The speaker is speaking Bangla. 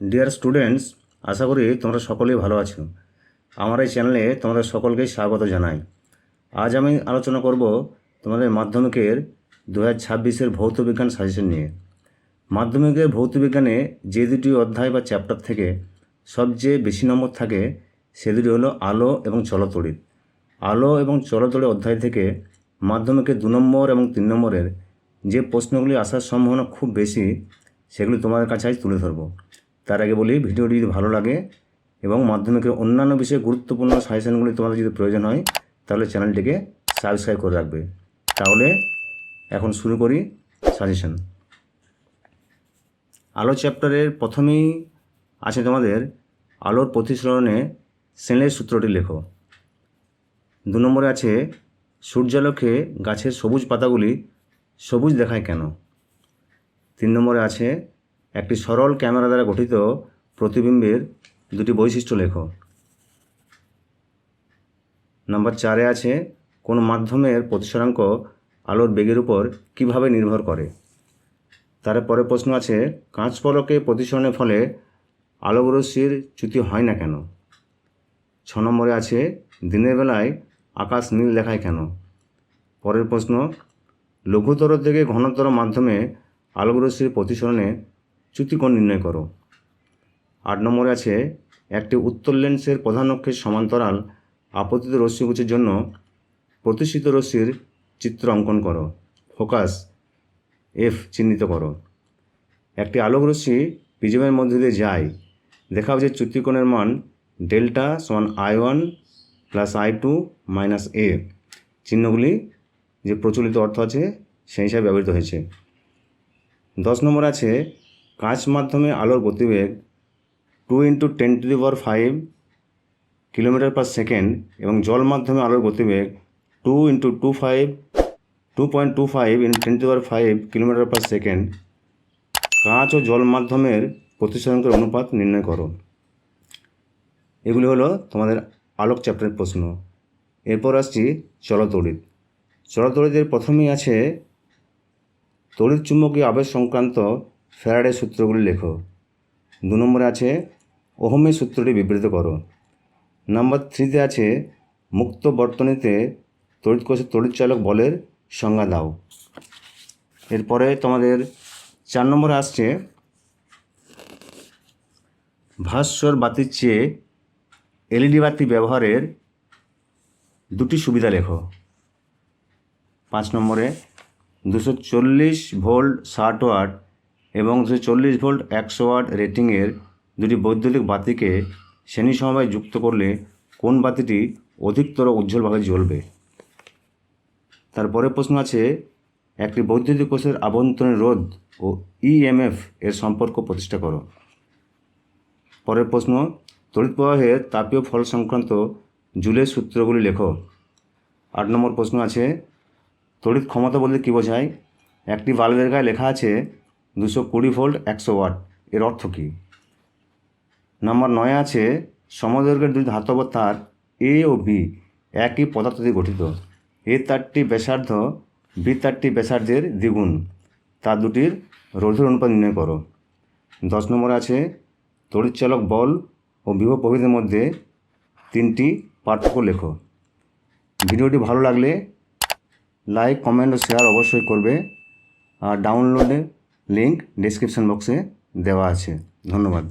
ডিয়ার স্টুডেন্টস আশা করি তোমরা সকলেই ভালো আছো। আমার এই চ্যানেলে তোমাদের সকলকেই স্বাগত জানাই। আজ আমি আলোচনা করব তোমাদের মাধ্যমিকের দু হাজার ছাব্বিশের ভৌতবিজ্ঞান সাজেশন নিয়ে। মাধ্যমিকের ভৌতবিজ্ঞানে যে দুটি অধ্যায় বা চ্যাপ্টার থেকে সবচেয়ে বেশি নম্বর থাকে, সে দুটি হলো আলো এবং চলতড়িৎ আলো এবং চলতড়িৎ অধ্যায় থেকে মাধ্যমিকের দু নম্বর এবং তিন নম্বরের যে প্রশ্নগুলি আসার সম্ভাবনা খুব বেশি, সেগুলি তোমাদের কাছে আজ তুলে ধরবো। তার আগে বলি, ভিডিওটি যদি ভালো লাগে এবং মাধ্যমিকের অন্যান্য বিষয়ে গুরুত্বপূর্ণ সাজেশনগুলি তোমাদের যদি প্রয়োজন হয়, তাহলে চ্যানেলটিকে সাবস্ক্রাইব করে রাখবে। তাহলে এখন শুরু করি সাজেশন আলো চ্যাপ্টারের প্রথমেই আছে তোমাদের, আলোর প্রতিসরণে সেলের সূত্রটি লেখো। দু নম্বরে আছে, সূর্যালোকে গাছের সবুজ পাতাগুলি সবুজ দেখায় কেন? তিন নম্বরে আছে একটি সরল ক্যামেরা দ্বারা গঠিত প্রতিবিম্বের দুটি বৈশিষ্ট্য লেখো। নাম্বার চারে আছে, কোন মাধ্যমের প্রতিসরাঙ্ক আলোর বেগের উপর কীভাবে নির্ভর করে? তার তারপরে প্রশ্ন আছে, কাঁচ পলকে প্রতিসরণের ফলে আলোকরশ্মির চ্যুতি হয় না কেন? ছ নম্বরে আছে, দিনের বেলায় আকাশ নীল দেখায় কেন? পরের প্রশ্ন, লঘুতর থেকে ঘনতর মাধ্যমে আলোকরশ্মির প্রতিসরণে চ্যুতিকোণ নির্ণয় করো। আট নম্বরে আছে, একটি উত্তর লেন্সের প্রধান অক্ষের সমান্তরাল আপতিত রশ্মিগুচ্ছের জন্য প্রতিষ্ঠিত রশ্মির চিত্র অঙ্কন করো। ফোকাস এফ চিহ্নিত করো। একটি আলোক রশ্মি প্রিজমের মধ্যে দিয়ে যায়। দেখাও যে চ্যুতিকোণের মান ডেল্টা সমান I one plus I two minus A চিহ্নগুলি যে প্রচলিত অর্থ আছে, সেই হিসাবে ব্যবহৃত হয়েছে। দশ নম্বর আছে কাঁচ মাধ্যমে আলোর গতিবেগ two into ten to the power five kilometre per second এবং জল মাধ্যমে আলোর গতিবেগ two into two five two point two five into ten to power five kilometre per second কাঁচ ও জল মাধ্যমের প্রতিসরণকের অনুপাত নির্ণয় করো। এগুলি হলো তোমাদের আলোক চ্যাপ্টারের প্রশ্ন। এরপর আসছি চলতড়িৎ। চলতড়িতের প্রথমেই আছে তড়িৎ চুম্বকীয় আবেশ সংক্রান্ত ফ্যারাডের সূত্রগুলি লেখো। দু নম্বরে আছে ওহমের সূত্রটি বিবৃত করো। নাম্বার থ্রিতে আছে, মুক্ত বর্তনীতে তড়িৎ কোষের তড়িৎচালক বলের সংজ্ঞা দাও। এরপরে তোমাদের চার নম্বরে আসছে ভাস্বর বাতির চেয়ে এলইডি বাতি ব্যবহারের দুটি সুবিধা লেখো। পাঁচ নম্বরে, দুশো চল্লিশ ভোল্ট ষাট ওয়াট এবং দুশো চল্লিশ ভোল্ট একশো ওয়াট রেটিংয়ের দুটি বৈদ্যুতিক বাতিকে শ্রেণি সমবায় যুক্ত করলে কোন বাতিটি অধিকতর উজ্জ্বলভাবে জ্বলবে? তারপরে প্রশ্ন আছে, একটি বৈদ্যুতিক কোষের আবন্তরণ রোধ ও ইএমএফ এর সম্পর্ক প্রতিষ্ঠা করো। পরের প্রশ্ন, তড়িৎ প্রবাহের তাপীয় ফল সংক্রান্ত জুলের সূত্রগুলি লেখো। আট নম্বর প্রশ্ন আছে, তড়িৎ ক্ষমতা বলতে কী বোঝায়? একটি বাল্বের গায়ে লেখা আছে দুশো কুড়ি ভোল্ট, একশো ওয়াট। এর অর্থ কী? নাম্বার নয় আছে, সমদৈর্ঘ্যের দুই ধাতব তার এ ও বি একই পদার্থ দিয়ে গঠিত। এ তারটি ব্যাসার্ধ, বি তারটি ব্যাসার্ধের দ্বিগুণ। তার দুটির রোধের অনুপাত নির্ণয় করো। দশ নম্বর আছে, তড়িৎচালক বল ও বিভব প্রভৃতির মধ্যে তিনটি পার্থক্য লেখো। ভিডিওটি ভালো লাগলে লাইক, কমেন্ট ও শেয়ার অবশ্যই করবে। আর ডাউনলোডের লিঙ্ক ডিসক্রিপশন বক্সে দেওয়া আছে ধন্যবাদ